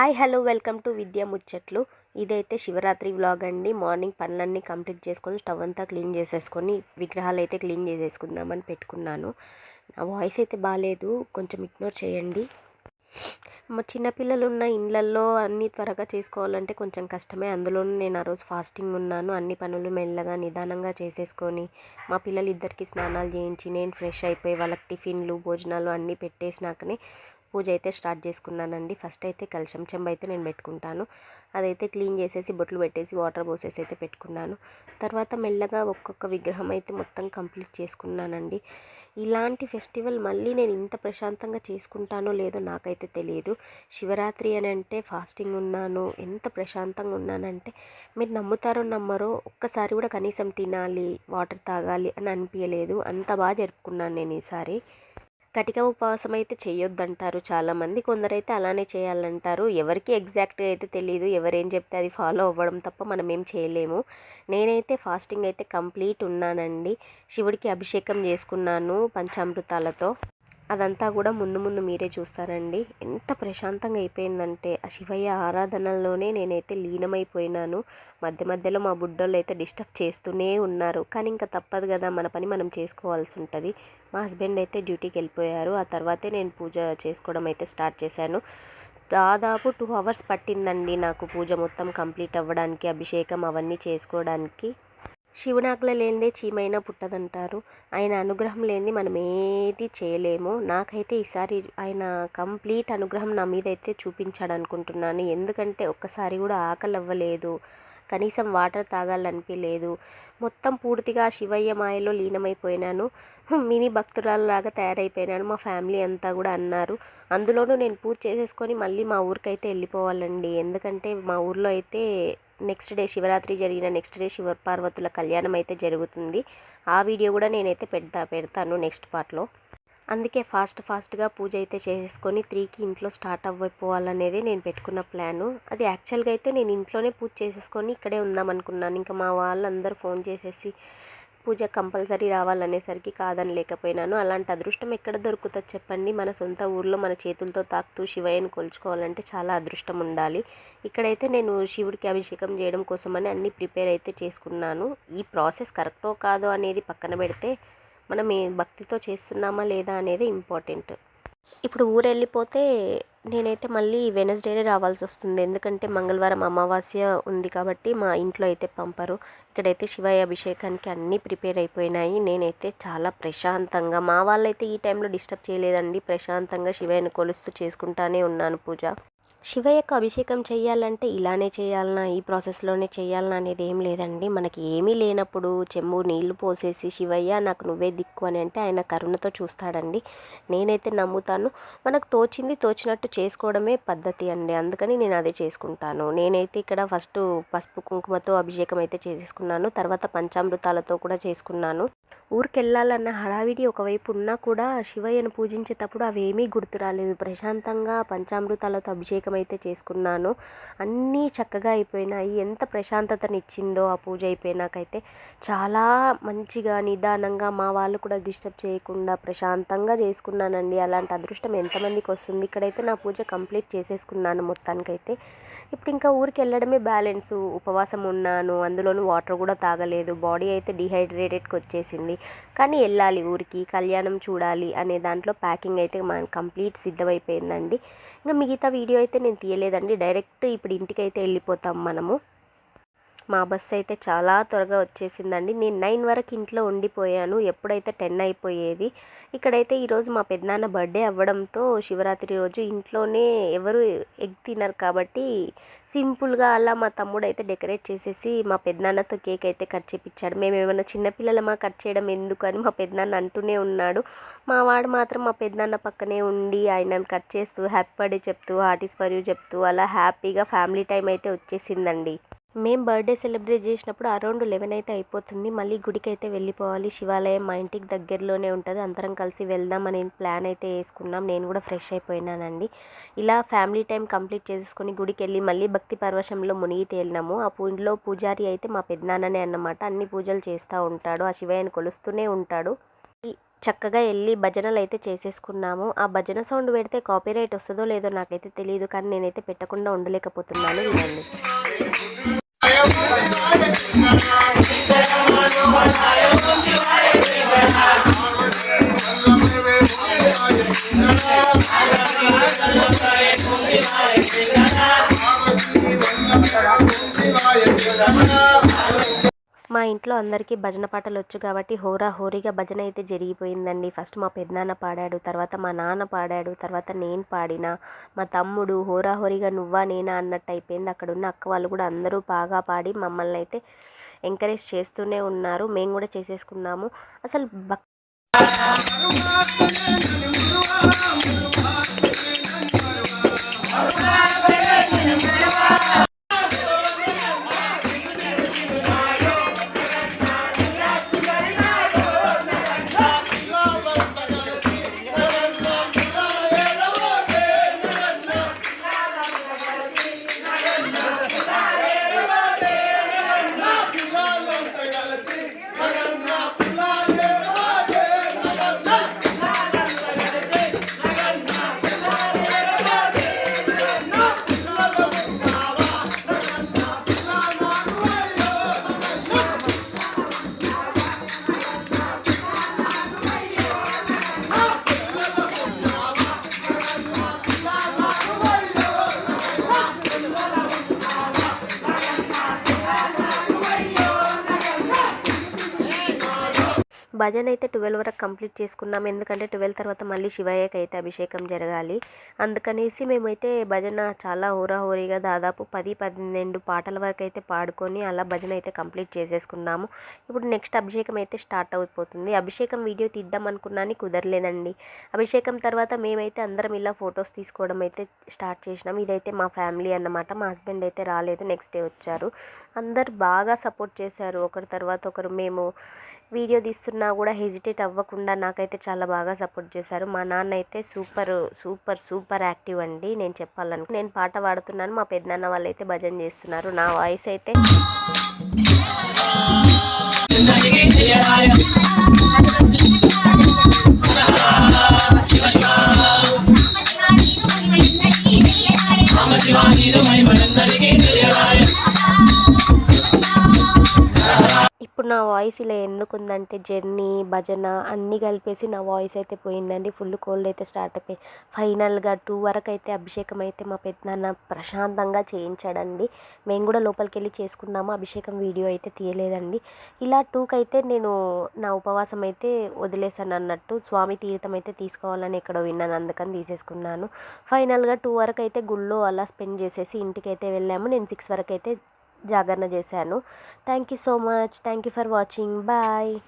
Hi hello welcome to Vidya ముచ్చట్లు. ఇదైతే Shivaratri vlog అండి. మార్నింగ్ పనులన్నీ కంప్లీట్ చేసుకొని స్టవ్ అంతా క్లీన్ చేసేసుకొని విగ్రహాలు అయితే క్లీన్ చేసేసుకుందామని పెట్టుకున్నాను. నా వాయిస్ అయితే బాగాలేదు కొంచెం ఇగ్నోర్ చేయండి. మా చిన్నపిల్లలు ఉన్న ఇండ్లల్లో అన్నీ త్వరగా చేసుకోవాలంటే కొంచెం కష్టమే. అందులోనూ నేను ఆ రోజు ఫాస్టింగ్ ఉన్నాను. అన్ని పనులు మెల్లగా నిదానంగా చేసేసుకొని మా పిల్లలు ఇద్దరికి స్నానాలు చేయించి నేను ఫ్రెష్ అయిపోయి వాళ్ళకి టిఫిన్లు భోజనాలు అన్నీ పెట్టేసినాకనే పూజ అయితే స్టార్ట్ చేసుకున్నానండి. ఫస్ట్ అయితే కలశం చెంబ అయితే నేను పెట్టుకుంటాను. అదైతే క్లీన్ చేసేసి బొట్లు పెట్టేసి వాటర్ పోసేసి అయితే పెట్టుకున్నాను. తర్వాత మెల్లగా ఒక్కొక్క విగ్రహం అయితే మొత్తం కంప్లీట్ చేసుకున్నానండి. ఇలాంటి ఫెస్టివల్ మళ్ళీ నేను ఇంత ప్రశాంతంగా చేసుకుంటానో లేదో నాకైతే తెలియదు. శివరాత్రి అని అంటే ఫాస్టింగ్ ఉన్నాను. ఎంత ప్రశాంతంగా ఉన్నానంటే మీరు నమ్ముతారో నమ్మరో ఒక్కసారి కూడా కనీసం తినాలి వాటర్ తాగాలి అని అనిపించలేదు అంత బాగా జరుపుకున్నాను నేను ఈసారి. కటిక ఉపవాసం అయితే చేయొద్దంటారు చాలామంది. కొందరైతే అలానే చేయాలంటారు. ఎవరికి ఎగ్జాక్ట్గా అయితే తెలియదు ఎవరేం చెప్తే అది ఫాలో అవ్వడం తప్ప మనం ఏం చేయలేము. నేనైతే ఫాస్టింగ్ అయితే కంప్లీట్ ఉన్నానండి. శివుడికి అభిషేకం చేసుకున్నాను పంచామృతాలతో. అదంతా కూడా ముందు ముందు మీరే చూస్తారండి. ఎంత ప్రశాంతంగా అయిపోయిందంటే ఆ శివయ్య ఆరాధనలోనే నేనైతే లీనమైపోయినాను. మధ్య మధ్యలో మా బుడ్డోళ్ళు అయితే డిస్టర్బ్ చేస్తూనే ఉన్నారు. కానీ ఇంకా తప్పదు కదా మన పని మనం చేసుకోవాల్సి ఉంటుంది. మా హస్బెండ్ అయితే డ్యూటీకి వెళ్ళిపోయారు. ఆ తర్వాతే నేను పూజ చేసుకోవడం అయితే స్టార్ట్ చేశాను. దాదాపు టూ అవర్స్ పట్టిందండి నాకు పూజ మొత్తం కంప్లీట్ అవ్వడానికి అభిషేకం అవన్నీ చేసుకోవడానికి. శివునాకుల లేనిదే చీమైనా పుట్టదంటారు. ఆయన అనుగ్రహం లేనిది మనం ఏది చేయలేము. నాకైతే ఈసారి ఆయన కంప్లీట్ అనుగ్రహం నా మీద అయితే చూపించాడు అనుకుంటున్నాను ఎందుకంటే ఒక్కసారి కూడా ఆకలి అవ్వలేదు కనీసం వాటర్ తాగాలనిపించలేదు మొత్తం పూర్తిగా శివయ్య మాయలో లీనమైపోయినాను. మినీ భక్తురాలలాగా తయారైపోయినాను. మా ఫ్యామిలీ అంతా కూడా అన్నారు. అందులోనూ నేను పూజ చేసేసుకొని మళ్ళీ మా ఊరికైతే వెళ్ళిపోవాలండి. ఎందుకంటే మా ఊర్లో అయితే నెక్స్ట్ డే శివరాత్రి జరిగిన నెక్స్ట్ డే శివపార్వతుల కళ్యాణం అయితే జరుగుతుంది. ఆ వీడియో కూడా నేనైతే పెడతా పెడతాను నెక్స్ట్ పార్ట్లో. అందుకే ఫాస్ట్ ఫాస్ట్గా పూజ అయితే చేసేసుకొని త్రీకి ఇంట్లో స్టార్ట్ అవ్వైపోవాలనేది నేను పెట్టుకున్న ప్లాను. అది యాక్చువల్గా అయితే నేను ఇంట్లోనే పూజ చేసేసుకొని ఇక్కడే ఉందాం అనుకున్నాను ఇంకా మా వాళ్ళందరూ ఫోన్ చేసేసి పూజ కంపల్సరీ రావాలనేసరికి కాదని లేకపోయినాను. అలాంటి అదృష్టం ఎక్కడ దొరుకుతుంది చెప్పండి. మన సొంత ఊర్లో మన చేతులతో తాకుతూ శివయ్యను కొలుచుకోవాలంటే చాలా అదృష్టం ఉండాలి. ఇక్కడైతే నేను శివుడికి అభిషేకం చేయడం కోసమని అన్నీ ప్రిపేర్ అయితే చేసుకున్నాను. ఈ ప్రాసెస్ కరెక్టో కాదో అనేది పక్కన పెడితే మనం ఏ భక్తితో చేస్తున్నామా లేదా అనేది ఇంపార్టెంట్. ఇప్పుడు ఊరు వెళ్ళిపోతే నేనైతే మళ్ళీ వెనస్డేనే రావాల్సి వస్తుంది. ఎందుకంటే మంగళవారం అమావాస్య ఉంది కాబట్టి మా ఇంట్లో అయితే పంపరు. ఇక్కడైతే శివయ్య అభిషేకానికి అన్నీ ప్రిపేర్ అయిపోయినాయి. నేనైతే చాలా ప్రశాంతంగా మా వాళ్ళైతే ఈ టైంలో డిస్టర్బ్ చేయలేదండి. ప్రశాంతంగా శివయ్యను కొలుస్తూ చేసుకుంటానే ఉన్నాను పూజ. శివయ్యకు అభిషేకం చేయాలంటే ఇలానే చేయాలనా? ఈ ప్రాసెస్లోనే చేయాలనా అనేది ఏం లేదండి. మనకి ఏమీ లేనప్పుడు చెమ్ము నీళ్ళు పోసేసి శివయ్య నాకు నువ్వే దిక్కు అని అంటే ఆయన కరుణతో చూస్తాడండి. నేనైతే నమ్ముతాను. మనకు తోచింది తోచినట్టు చేసుకోవడమే పద్ధతి అండి. అందుకని నేను అదే చేసుకుంటాను. నేనైతే ఇక్కడ ఫస్ట్ పసుపు కుంకుమతో అభిషేకం అయితే చేసేసుకున్నాను. తర్వాత పంచామృతాలతో కూడా చేసుకున్నాను. ఊరికెళ్ళాలన్న హడావిడి ఒకవైపు ఉన్నా కూడా శివయ్యను పూజించేటప్పుడు అవేమీ గుర్తు రాలేదు ప్రశాంతంగా పంచామృతాలతో అభిషేకం అయితే చేసుకున్నాను. అన్నీ చక్కగా అయిపోయినాయి. ఎంత ప్రశాంతతనిచ్చిందో ఆ పూజ అయిపోయినాకైతే. చాలా మంచిగా నిదానంగా మా వాళ్ళు కూడా డిస్టర్బ్ చేయకుండా ప్రశాంతంగా చేసుకున్నానండి. అలాంటి అదృష్టం ఎంతమందికి వస్తుంది ఇక్కడైతే నా పూజ కంప్లీట్ చేసేసుకున్నాను మొత్తానికైతే. ఇప్పుడు ఇంకా ఊరికి వెళ్ళడమే బ్యాలెన్స్. ఉపవాసం ఉన్నాను. అందులోనూ వాటర్ కూడా తాగలేదు. బాడీ అయితే డిహైడ్రేటెడ్కి వచ్చేసింది కానీ వెళ్ళాలి ఊరికి. కళ్యాణం చూడాలి అనే దాంట్లో ప్యాకింగ్ అయితే మన కంప్లీట్ సిద్ధమైపోయిందండి. ఇంకా మిగతా వీడియో అయితే నేను తీయలేదండి. డైరెక్ట్ ఇప్పుడు ఇంటికి అయితే వెళ్ళిపోతాం మనము. మా బస్సు అయితే చాలా త్వరగా వచ్చేసిందండి. నేను నైన్ వరకు ఇంట్లో ఉండిపోయాను. ఎప్పుడైతే టెన్ అయిపోయేది ఇక్కడైతే ఈరోజు మా పెద్దనాన్న బర్త్డే అవ్వడంతో శివరాత్రి రోజు ఇంట్లోనే ఎవరు ఎగ్ తినరు కాబట్టి సింపుల్గా అలా మా తమ్ముడు అయితే డెకరేట్ చేసేసి మా పెద్దనాన్నతో కేక్ అయితే కట్ చేపించాడు మేము ఏమైనా చిన్నపిల్లలమా కట్ చేయడం ఎందుకు అని మా పెద్దనాన్న అంటూనే ఉన్నాడు. మా వాడు మాత్రం మా పెద్దనాన్న పక్కనే ఉండి ఆయనను కట్ చేస్తూ హ్యాపీ బర్త్డే చెప్తూ హార్ట్ ఫర్ యూ చెప్తూ అలా హ్యాపీగా ఫ్యామిలీ టైం అయితే వచ్చేసిందండి. మేము బర్త్డే సెలబ్రేట్ చేసినప్పుడు అరౌండ్ లెవెన్ అయితే అయిపోతుంది. మళ్ళీ గుడికి అయితే వెళ్ళిపోవాలి. శివాలయం మా ఇంటికి దగ్గరలోనే ఉంటుంది. అందరం కలిసి వెళ్దాం అనే ప్లాన్ అయితే వేసుకున్నాం. నేను కూడా ఫ్రెష్ అయిపోయినానండి. ఇలా ఫ్యామిలీ టైం కంప్లీట్ చేసుకొని గుడికి వెళ్ళి మళ్ళీ భక్తి పర్వశంలో మునిగి తేలినాము. ఆ పూజలో పూజారి అయితే మా పెద్దనాన్ననే అన్నమాట. అన్ని పూజలు చేస్తూ ఉంటాడు. ఆ శివయ్యను కొలుస్తూనే ఉంటాడు. చక్కగా వెళ్ళి భజనలు అయితే చేసేసుకున్నాము. ఆ భజన సౌండ్ పెడితే కాపీరైట్ వస్తుందో లేదో నాకైతే తెలియదు కానీ నేనైతే పెట్టకుండా ఉండలేకపోతున్నాను. వినండి మా ఇంట్లో అందరికీ భజన పాటలు వచ్చు కాబట్టి హోరా హోరీగా భజన అయితే జరిగిపోయిందండి. ఫస్ట్ మా పెద్దనాన్న పాడాడు తర్వాత మా నాన్న పాడాడు తర్వాత నేను పాడిన. మా తమ్ముడు హోరా హోరీగా నువ్వా నేనా అన్నట్టు అయిపోయింది. అక్కడ ఉన్న అక్క వాళ్ళు కూడా అందరూ బాగా పాడి మమ్మల్ని అయితే ఎంకరేజ్ చేస్తూనే ఉన్నారు. మేము కూడా చేసేసుకున్నాము. అసలు భజన అయితే ట్వెల్వ్ వరకు కంప్లీట్ చేసుకున్నాం. ఎందుకంటే ట్వెల్వ్ తర్వాత మళ్ళీ శివయ్యకి అయితే అభిషేకం జరగాలి. అందుకనేసి మేమైతే భజన చాలా హోరాహోరీగా దాదాపు పది పన్నెండు పాటల వరకు అయితే పాడుకొని అలా భజన అయితే కంప్లీట్ చేసేసుకున్నాము. ఇప్పుడు నెక్స్ట్ అభిషేకం అయితే స్టార్ట్ అయిపోతుంది. అభిషేకం వీడియో తీద్దాం అనుకున్నాను కుదరలేదండి. అభిషేకం తర్వాత మేమైతే అందరం ఇలా ఫొటోస్ తీసుకోవడం అయితే స్టార్ట్ చేసినాం. ఇదైతే మా ఫ్యామిలీ అన్నమాట. మా హస్బెండ్ అయితే రాలేదు. నెక్స్ట్ డే వచ్చారు. అందరు బాగా సపోర్ట్ చేశారు. ఒకరి తర్వాత ఒకరు మేము వీడియో తీస్తున్నా కూడా హెజిటేట్ అవ్వకుండా నాకైతే చాలా బాగా సపోర్ట్ చేశారు. మా నాన్న అయితే సూపర్ సూపర్ సూపర్ యాక్టివ్ అండి. నేను చెప్పాలను. నేను పాట పాడుతున్నాను. మా పెద్దనాన్న వాళ్ళు అయితే భజన చేస్తున్నారు. నా వాయిస్ అయితే నా వాయిస్ ఇలా ఎందుకు ఉందంటే జర్నీ భజన అన్నీ కలిపేసి నా వాయిస్ అయితే పోయిందండి. ఫుల్ కోల్డ్ అయితే స్టార్ట్ అయిపోయి ఫైనల్గా టూ వరకు అయితే అభిషేకం అయితే మా పెద్దనాన్న ప్రశాంతంగా చేయించాడండి. మేము కూడా లోపలికి వెళ్ళి చేసుకున్నాము అభిషేకం వీడియో అయితే తీయలేదండి. ఇలా టూకి అయితే నేను నా ఉపవాసం అయితే వదిలేసాను అన్నట్టు స్వామి తీర్థం అయితే తీసుకోవాలని ఎక్కడో విన్నాను అందుకని తీసేసుకున్నాను. ఫైనల్గా టూ వరకు అయితే గుళ్ళో అలా స్పెండ్ చేసేసి ఇంటికి అయితే వెళ్ళాము. నేను సిక్స్ వరకు అయితే జాగరణ చేశాను. Thank you so much thank you for watching bye